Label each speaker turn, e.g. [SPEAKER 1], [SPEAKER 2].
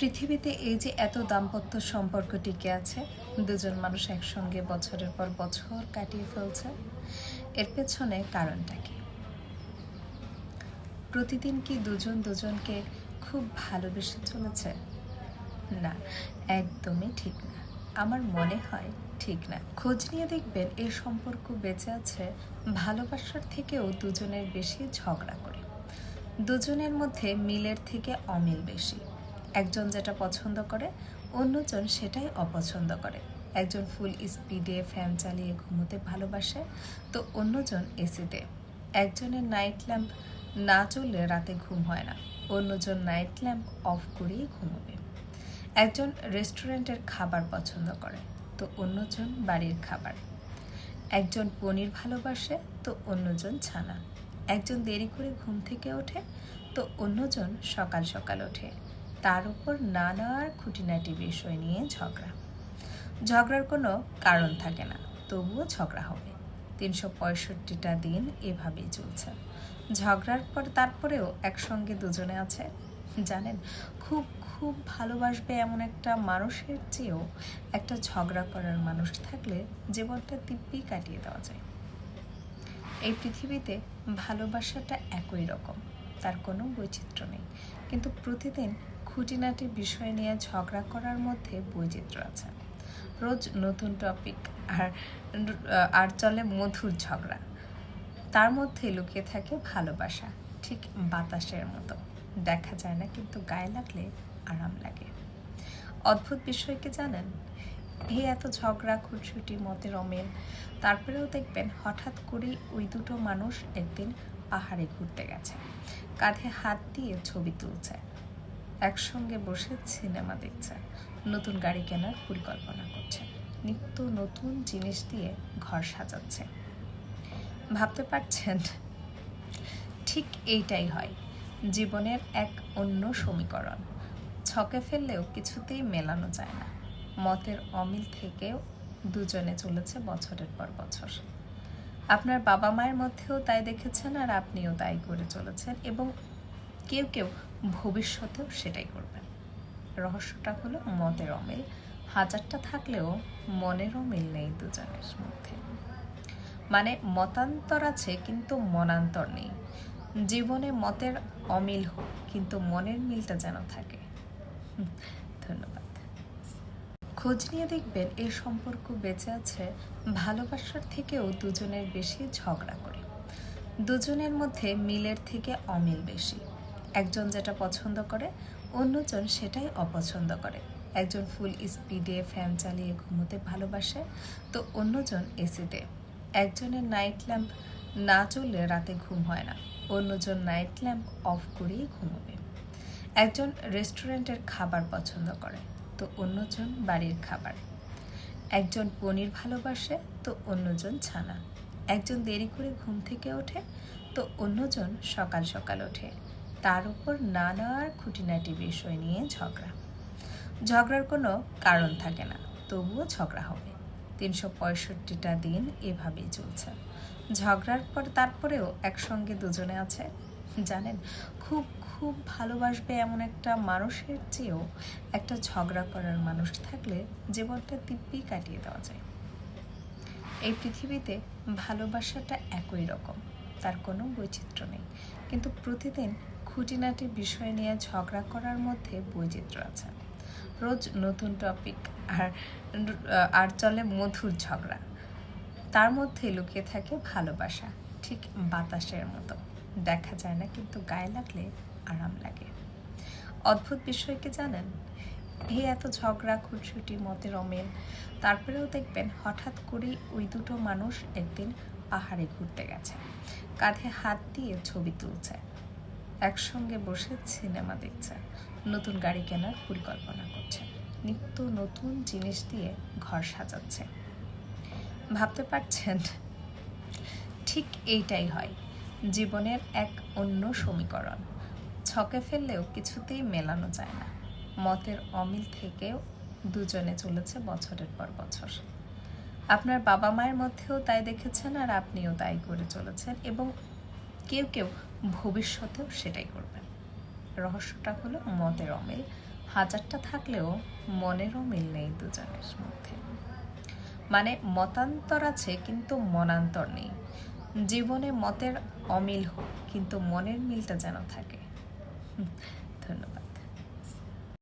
[SPEAKER 1] পৃথিবীতে এই যে এত দাম্পত্য সম্পর্ক টিকে আছে, দুজন মানুষ একসঙ্গে বছরের পর বছর কাটিয়ে ফেলছে, এর পেছনে কারণটা কি? প্রতিদিন কি দুজন দুজনকে খুব ভালোবেসে চলেছে? না, একদমই ঠিক না। আমার মনে হয় ঠিক না। খোঁজ নিয়ে দেখবেন এই সম্পর্ক বেঁচে আছে ভালোবাসার থেকেও দুজনের বেশি ঝগড়া করে। দুজনের মধ্যে মিলের থেকে অমিল বেশি। একজন যেটা পছন্দ করে, অন্যজন সেটাই অপছন্দ করে। একজন ফুল স্পিডে ফ্যান চালিয়ে ঘুমোতে ভালোবাসে, তো অন্যজন এসিতে একজনের নাইট ল্যাম্প না চললে রাতে ঘুম হয় না, অন্যজন নাইট ল্যাম্প অফ করেই ঘুমোবে। একজন রেস্টুরেন্টের খাবার পছন্দ করে, তো অন্যজন বাড়ির খাবার। একজন পনির ভালোবাসে, তো অন্যজন ছানা। একজন দেরি করে ঘুম থেকে ওঠে, তো অন্যজন সকাল সকাল ওঠে। তার উপর নানা খুঁটিনাটি বিষয় নিয়ে ঝগড়া। ঝগড়ার কোনো কারণ থাকে না, তবুও ঝগড়া হবে। তিনশো পঁয়ষট্টিটা দিন এভাবেই চলছে। ঝগড়ার পর তারপরেও একসঙ্গে দুজনে আছে। জানেন, খুব খুব ভালোবাসবে এমন একটা মানুষের চেয়েও একটা ঝগড়া করার মানুষ থাকলে জীবনটা দিব্যি কাটিয়ে দেওয়া যায়। এই পৃথিবীতে ভালোবাসাটা একই রকম, তার কোনো বৈচিত্র্য নেই। কিন্তু প্রতিদিন খুঁটিনাটি বিষয় নিয়ে ঝগড়া করার মধ্যে বৈচিত্র্য আছে। রোজ নতুন টপিক আর আর চলে মধুর ঝগড়া। তার মধ্যে লুকিয়ে থাকে ভালোবাসা, ঠিক বাতাসের মতো। দেখা যায় না কিন্তু গায়ে লাগলে আরাম লাগে। অদ্ভুত বিষয় কি জানেন? এই এত ঝগড়া খুনসুটি মতের অমিল তারপরেও দেখবেন হঠাৎ করেই ওই দুটো মানুষ একদিন পাহাড়ে ঘুরতে গেছে। কাঁধে হাত দিয়ে ছবি তুলছে। একসঙ্গে বসে সিনেমা দেখছে। নতুন গাড়ি কেনার পরিকল্পনা করছে। নিত্য নতুন জিনিস দিয়ে ঘর সাজাচ্ছে। ভাবতে পারছেন? ঠিক এইটাই হয়। জীবনের এক অন্য সমীকরণ। ছকে ফেললেও কিছুতেই মেলানো যায় না। মতের অমিল থেকেও দুজনে চলেছে বছরের পর বছর। আপনার বাবা মায়ের মধ্যেও তাই দেখেছেন আর আপনিও তাই করে চলেছেন এবং কেউ কেউ ভবিষ্যতেও সেটাই করবেন রহস্যটা হলো মতের অমিল হাজারটা থাকলেও মনের অমিল নেই দুজনের মধ্যে। মানে মতান্তর আছে কিন্তু মনান্তর নেই। জীবনে মতের অমিল হোক, কিন্তু মনের মিলটা যেন থাকে। ধন্যবাদ। খোঁজ নিয়ে দেখবেন এই সম্পর্ক বেঁচে আছে ভালোবাসার থেকেও দুজনের বেশি ঝগড়া করে। দুজনের মধ্যে মিলের থেকে অমিল বেশি। একজন যেটা পছন্দ করে, অন্যজন সেটাই অপছন্দ করে। একজন ফুল স্পিডে ফ্যান চালিয়ে ঘুমোতে ভালোবাসে, তো অন্যজন এসিতে একজনের নাইট ল্যাম্প না চললে রাতে ঘুম হয় না, অন্যজন নাইট ল্যাম্প অফ করেই ঘুমোবে। একজন রেস্টুরেন্টের খাবার পছন্দ করে, তো অন্যজন বাড়ির খাবার। একজন পনির ভালোবাসে, তো অন্যজন ছানা। একজন দেরি করে ঘুম থেকে ওঠে, তো অন্যজন সকাল সকাল ওঠে। তার উপর নানা খুঁটিনাটি বিষয় নিয়ে ঝগড়া। ঝগড়ার কোনো কারণ থাকে না, তবুও ঝগড়া হবে। তিনশো পঁয়ষট্টিটা দিন এভাবেই চলছে। ঝগড়ার পর তারপরেও একসঙ্গে দুজনে আছে। জানেন, খুব খুব ভালোবাসবে এমন একটা মানুষের চেয়েও একটা ঝগড়া করার মানুষ থাকলে জীবনটা দিব্যি কাটিয়ে দেওয়া যায়। এই পৃথিবীতে ভালোবাসাটা একই রকম, তার কোনো বৈচিত্র্য নেই। কিন্তু প্রতিদিন খুঁটিনাটি বিষয় নিয়ে ঝগড়া করার মধ্যে বৈচিত্র্য আছে। রোজ নতুন টপিক আর আর চলে মধুর ঝগড়া। তার মধ্যে লুকিয়ে থাকে ভালোবাসা, ঠিক বাতাসের মতো। দেখা যায় না কিন্তু গায়ে লাগলে আরাম লাগে। অদ্ভুত বিষয় কি জানেন? এই এত ঝগড়া খুনসুটি মতের অমিল তারপরেও দেখবেন হঠাৎ করেই ওই দুটো মানুষ একদিন পাহাড়ে ঘুরতে গেছে। কাঁধে হাত দিয়ে ছবি তুলছে। একসঙ্গে বসে সিনেমা দেখছে। নতুন গাড়ি কেনার পরিকল্পনা করছে। নিত্য নতুন জিনিস দিয়ে ঘর সাজাচ্ছে। ভাবতে পারছেন? ঠিক এইটাই হয়। জীবনের এক অন্য সমীকরণ। ছকে ফেললেও কিছুতেই মেলানো যায় না। মতের অমিল থেকেও দুজনে চলেছে বছরের পর বছর। আপনার বাবা মায়ের মধ্যেও তাই দেখেছেন আর আপনিও তাই করে চলেছেন এবং কেউ কেউ ভবিষ্যতেও সেটাই করবেন। রহস্যটা হলো মতের অমিল হাজারটা থাকলেও মনের অমিল নেই দুজনের মধ্যে। মানে মতান্তর আছে কিন্তু মনান্তর নেই। জীবনে মতের অমিল হোক, কিন্তু মনের মিলটা যেন থাকে। ধন্যবাদ।